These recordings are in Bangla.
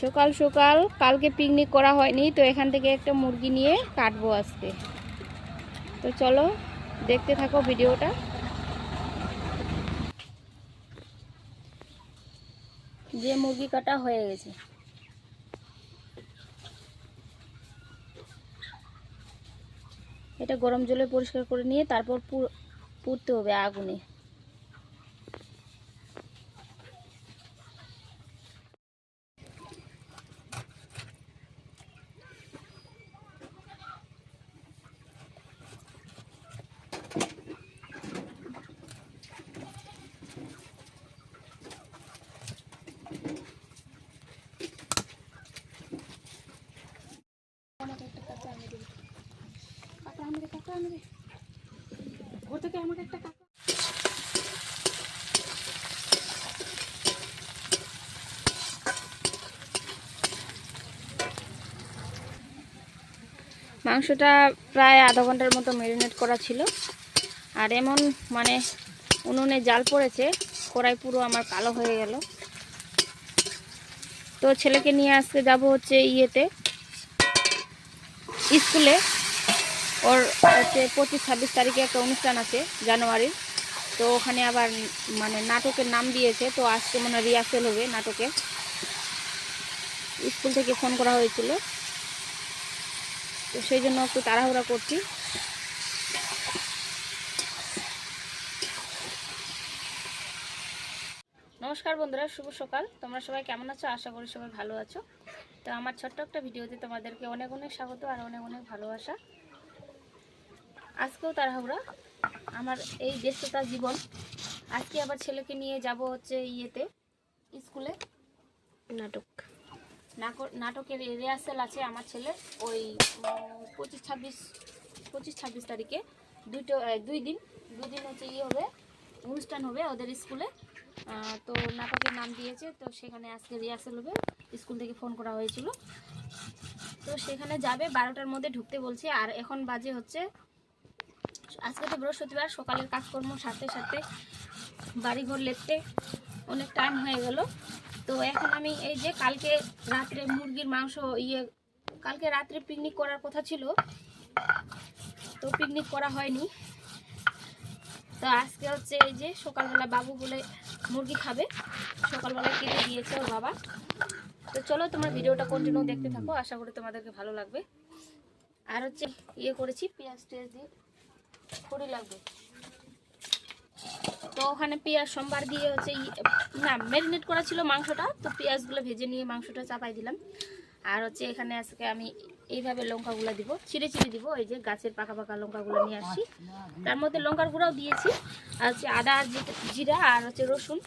সকাল সকাল কালকে পিকনিক করা হয়নি, তো এখান থেকে একটা মুরগি নিয়ে কাটবো আজকে। তো চলো, দেখতে থাকো ভিডিওটা। যে মুরগি কাটা হয়ে গেছে। এটা গরম জলে পরিষ্কার করে নিয়ে তারপর পুর- পুড়তে হবে আগুনে। থেকে আমাকে একটা কাকা মাংসটা প্রায় আধা ঘণ্টার মতো ম্যারিনেট করা ছিল। আর এমন মানে উনুনে জাল পড়েছে, কড়াই পুরো আমার কালো হয়ে গেল। তো ছেলেকে নিয়ে আজকে যাব হচ্ছে ইয়েতে, স্কুলে। ওর হচ্ছে পঁচিশ ছাব্বিশ তারিখে একটা অনুষ্ঠান আছে, জানুয়ারির। তো ওখানে আবার মানে নাটকের নাম দিয়েছে, তো আজকে মনে রিহার্সেল হবে নাটকে। স্কুল থেকে ফোন করা হয়েছিল। তো সেই জন্য একটু তাড়াহুড়া করছি। নমস্কার বন্ধুরা, শুভ সকাল। তোমরা সবাই কেমন আছো? আশা করি সবাই ভালো আছো। তো আমার ছোট্ট একটা ভিডিওতে তোমাদেরকে অনেক অনেক স্বাগত আর অনেক অনেক ভালোবাসা। আজকেও তাড়াহুড়া। আমার এই ব্যস্ততা জীবন। আজকে আবার ছেলেকে নিয়ে যাব হচ্ছে ইয়েতে স্কুলে। নাটক। নাটক নাটকের রিহার্সেল আছে আমার ছেলে ওই পঁচিশ ছাব্বিশ পঁচিশ ছাব্বিশ তারিখে। দুটো দুই দিন। দুই দিন হচ্ছে ইয়ে হবে অনুষ্ঠান হবে ওদের স্কুলে। তো নাটকের নাম দিয়েছে তো সেখানে আজকে রিহার্সেল হবে। স্কুল থেকে ফোন করা হয়েছিল। তো সেখানে যাবে বারোটার মধ্যে ঢুকতে বলছে। আর এখন বাজে হচ্ছে আজকে তো বৃহস্পতিবার, সকালের কাজকর্ম সাথে সারতে বাড়িঘর লেপতে অনেক টাইম হয়ে গেল। তো এখন আমি এই যে কালকে রাত্রে মুরগির মাংস ইয়ে কালকে রাত্রে পিকনিক করার কথা ছিল, তো পিকনিক করা হয়নি। তো আজকে হচ্ছে এই যে সকালবেলা বাবু বলে মুরগি খাবে সকালবেলা কেটে দিয়েছে ওর বাবা। তো চলো তোমার ভিডিওটা কন্টিনিউ দেখতে থাকো, আশা করি তোমাদেরকে ভালো লাগবে। আর হচ্ছে ইয়ে করেছি, পেঁয়াজ টেয়াজ দিয়ে খড়ি লাগবে। তো ওখানে পেঁয়াজ, সোমবার দিয়ে হচ্ছে না ম্যারিনেট করা ছিল মাংসটা, তো পেঁয়াজগুলো ভেজে নিয়ে মাংসটা চাপাই দিলাম। আর হচ্ছে এখানে আজকে আমি এইভাবে লঙ্কাগুলো দিব ছিঁড়ে ছিঁড়ে দিব, এই যে গাছের পাকা পাকা লঙ্কাগুলো নিয়ে আসছি। তার মধ্যে লঙ্কার গুঁড়াও দিয়েছি, আর হচ্ছে আদা, জিরা আর হচ্ছে রসুন,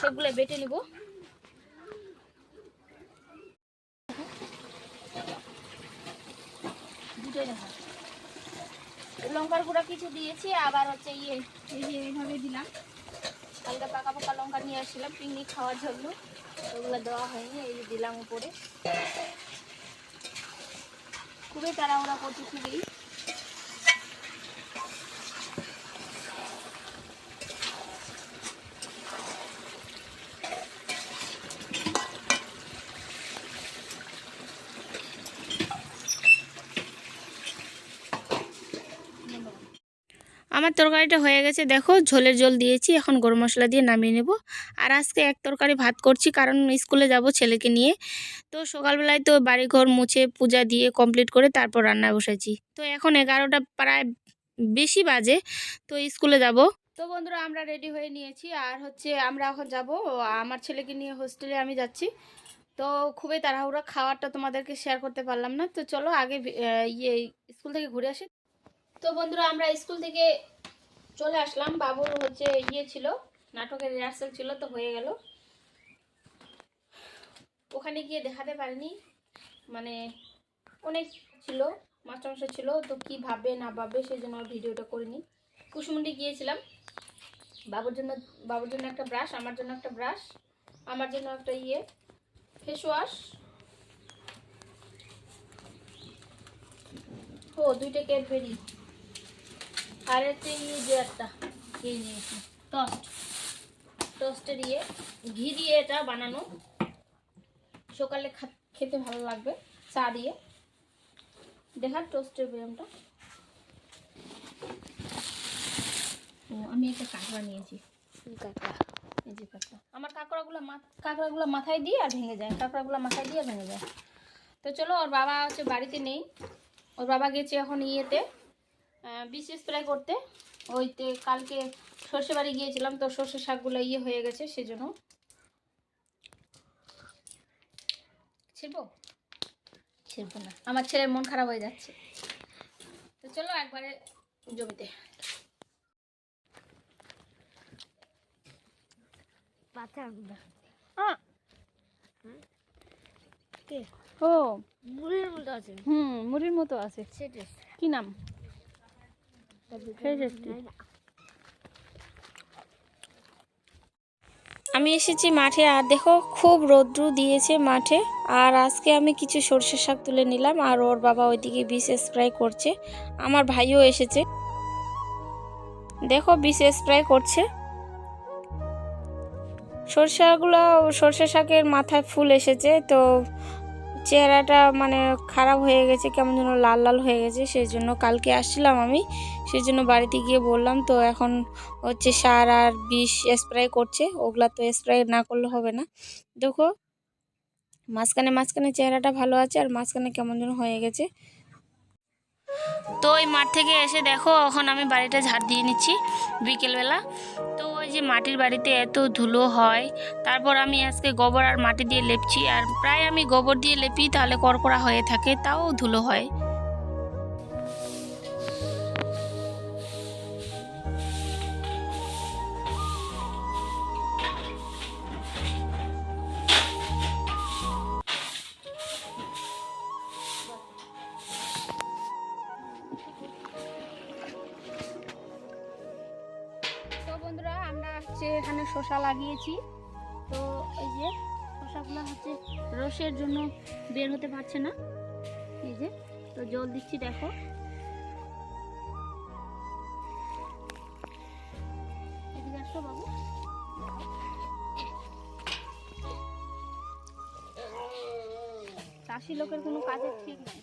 সবগুলো বেটে নিব। দুটোই দেখা লঙ্কার গুঁড়া কিছু দিয়েছি, আবার হচ্ছে ইয়ে এইভাবে দিলাম। হালকা পাকা পাকা লঙ্কা নিয়ে আসছিলাম, পিকনিক খাওয়ার জন্য। ওগুলো দেওয়া হয়নি, এই দিলাম উপরে। খুবই তাড়াহুড়া করছি খুবই। আমার তরকারিটা হয়ে গেছে। দেখো, ঝোলের জল দিয়েছি, এখন গরম মশলা দিয়ে নামিয়ে নেব। আর আজকে এক তরকারি ভাত করছি, কারণ স্কুলে যাব ছেলেকে নিয়ে। তো সকালবেলায় তো বাড়িঘর মুছে পূজা দিয়ে কমপ্লিট করে তারপর রান্না বসেছি। তো এখন এগারোটা প্রায় বেশি বাজে, তো স্কুলে যাব। তো বন্ধুরা, আমরা রেডি হয়ে নিয়েছি। আর হচ্ছে আমরা এখন যাব, আমার ছেলেকে নিয়ে হোস্টেলে আমি যাচ্ছি। তো খুবই তাড়াহুড়া, খাওয়ারটা তোমাদেরকে শেয়ার করতে পারলাম না। তো চলো আগে ইয়ে স্কুল থেকে ঘুরে আসি। তো বন্ধুরা, আমরা স্কুল থেকে চলে আসলাম। বাবুর হচ্ছে ইয়ে ছিল, নাটকের রিহার্সাল ছিল, তো হয়ে গেল। ওখানে গিয়ে দেখাতে পারিনি। মানে অনেক ছিল, মাস্টারমশাই ছিল, তো কি ভাববে না ভাববে সেই জন্য ভিডিওটা করিনি। কুসুমুন্ডি গিয়েছিলাম। বাবুর জন্য বাবুর জন্য একটা ব্রাশ আমার জন্য একটা ব্রাশ আমার জন্য একটা ইয়ে ফেস ওয়াশ ও, দুইটা ক্যাডবেরি আর একটা ইয়ে যে একটা এই নিয়েছি টস্ট টোস্টের ইয়ে ঘি দিয়ে এটা বানানো। সকালে খেতে ভালো লাগবে চা দিয়ে। দেখার টোস্টের ব্যায়ামটা। ও আমি একটা কাঁকড়া নিয়েছি। কাকা এই যে কাঁকড়া। আমার কাঁকড়াগুলো কাঁকড়াগুলো মাথায় দিয়ে আর ভেঙে যায়। কাঁকড়াগুলো মাথায় দিয়ে আর ভেঙে যায়। তো চলো ওর বাবা হচ্ছে বাড়িতে নেই। ওর বাবা গেছে এখন ইয়েতে। বিষ স্প্রে করতে। ওইতে কালকে সর্ষে বাড়ি গিয়েছিলাম তো সর্ষে শাকগুলো ইয়ে হয়ে গেছে সেজন্য। ছিড়বো ছিড়বো না। আমার ছেলের মন খারাপ হয়ে যাচ্ছে। তো চলো একবারে জমিতে। ও। মুড়ির মতো আছে। হুম মুড়ির মতো আছে। কি নাম. আমি এসেছি মাঠে, আর দেখো খুব রৌদ্র দিয়েছে মাঠে। আর আজকে আমি কিছু সর্ষে শাক তুলে নিলাম, আর ওর বাবা ওইদিকে বিষ স্প্রে করছে। আমার ভাইও এসেছে। দেখো বিষ স্প্রে করছে। সর্ষেগুলো সর্ষে শাকের মাথায় ফুল এসেছে, তো চেহারাটা মানে খারাপ হয়ে গেছে, কেমন যেন লাল লাল হয়ে গেছে, সেই জন্য কালকে আসছিলাম আমি, সেই জন্য বাড়িতে গিয়ে বললাম, তো এখন হচ্ছে সার আর বিষ স্প্রে করছে, ওগুলা তো স্প্রে না করলে হবে না। দেখো, মাঝখানে মাঝখানে চেহারাটা ভালো আছে, আর মাঝখানে কেমন যেন হয়ে গেছে। তো ওই মাঠ থেকে এসে দেখো, এখন আমি বাড়িটা ঝাড় দিয়ে নিচ্ছি বিকেলবেলা। তো ওই যে মাটির বাড়িতে এত ধুলো হয়, তারপর আমি আজকে গোবর আর মাটি দিয়ে লেপছি। আর প্রায় আমি গোবর দিয়ে লেপি, তাহলে কড়কড়া হয়ে থাকে, তাও ধুলো হয়। এখানে শসা লাগিয়েছি। তো এই যে শসাগুলো হচ্ছে রসের জন্য বের হতে পারছে না। এই যে, তো জল দিচ্ছি, দেখো। বাবু। চাষি লোকের কোনো কাজের ঠিক নাই।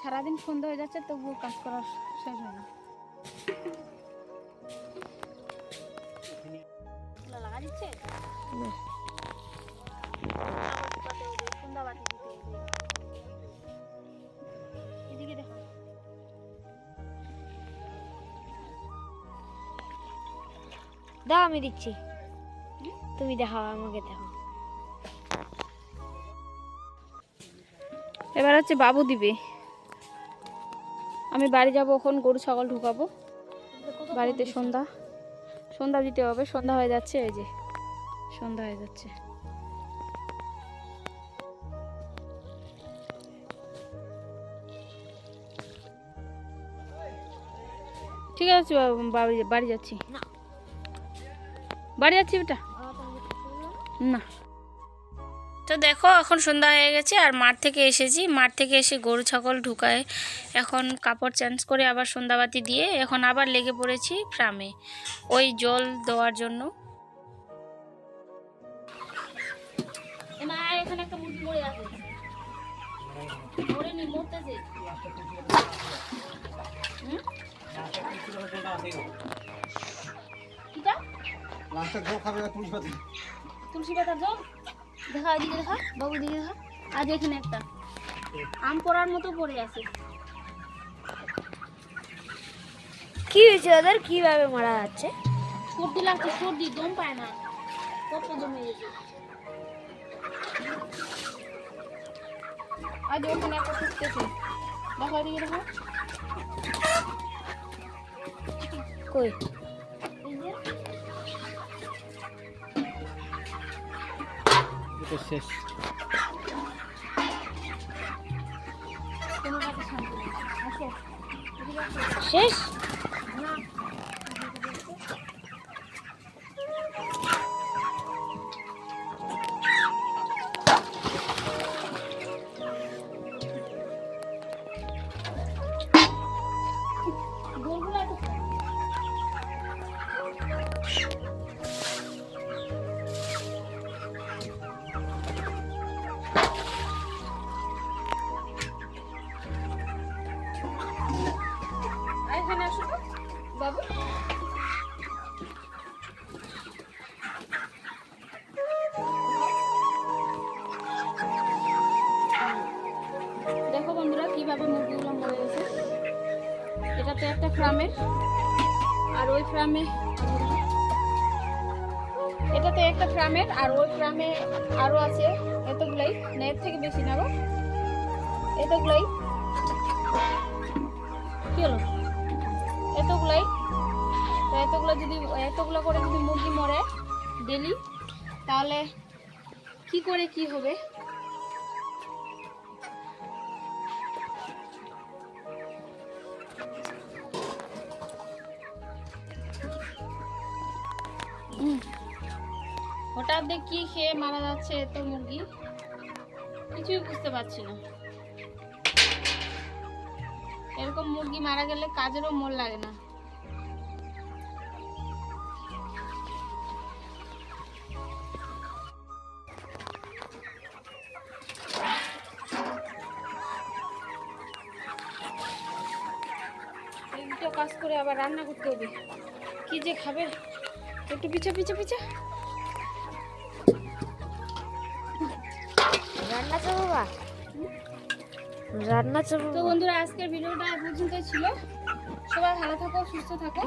সারাদিন সন্ধ্যা হয়ে যাচ্ছে, তবুও কাজ করার শেষ হয় না। দাও আমি দিচ্ছি। তুমি দেখাও আমাকে দেখাও। এবার হচ্ছে বাবু দিবে। আমি বাড়ি যাব এখন গরু ছাগল ঢুকাবো। বাড়িতে সন্ধ্যা। সন্ধ্যা দিতে হবে সন্ধ্যা হয়ে যাচ্ছে এই যে। সন্ধ্যা হয়ে যাচ্ছে। ঠিক আছে বাড়ি যাচ্ছি। না। বাড়ি যাচ্ছি বেটা? না। তো দেখো এখন সন্ধ্যা হয়ে গেছে আর মাঠ থেকে এসেছি। মাঠ থেকে এসে গরু ছাগল ঢুকায়। এখন কাপড় চেঞ্জ করে আবার সন্ধ্যাবাতি দিয়ে এখন আবার লেগে পড়েছি ফ্রামে। ওই জল দেওয়ার জন্য। মরতেছে? লাস্টের জল খাবে তুলসী পাতা। তুলসী পাতার জল? দেখা এদিকে দেখা বাবু দিকে দেখা। আজ এখানে একটা। আম পড়ার মতো পড়ে আছে। কি হয়েছে ওদের কীভাবে মারা যাচ্ছে? সর্দি লাগছে সর্দি দম পায় না। কত জমে গেছে। আজ ওখানে একটা শুকতেছে। দেখো এদিকে দেখো। কই? এটা শেষ। আসো। শেষ? একটা ফার্মের আর ওই ফ্রামে এটা তো একটা ফ্রামের, আর ওই ফার্মে আরও আছে এতগুলাই। না, এর থেকে বেশি না গো। এতগুলাই। কি হলো? এতগুলাই। তো এতগুলো যদি এতগুলো করে যদি মুরগি মরে ডেলি, তাহলে কি করে কি হবে? হঠাৎ দেখ খেয়ে মারা যাচ্ছে এত মুরগি? কিছুই বুঝতে পারছি না। এরকম মুরগি মারা গেলে কাজেরও মন লাগে না। কাজ করে আবার রান্না করতে হবে। কি যে খাবে? একটু পিছে পিছে পিছে। রান্না চাবো বা? রান্না চাবো তো বন্ধুরা আজকের ভিডিওটা এ পর্যন্তই ছিল। সবাই ভালো থাকো সুস্থ থাকো।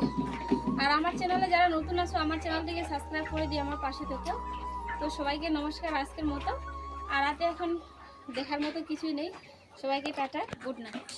আর আমার চ্যানেলে যারা নতুন আছো আমার চ্যানেলটিকে সাবস্ক্রাইব করে দিয়ে আমার পাশে থেকো। তো সবাইকে নমস্কার আজকের মতো। আর রাতে এখন দেখার মতো কিছুই নেই। সবাইকে টাটা গুড নাইট।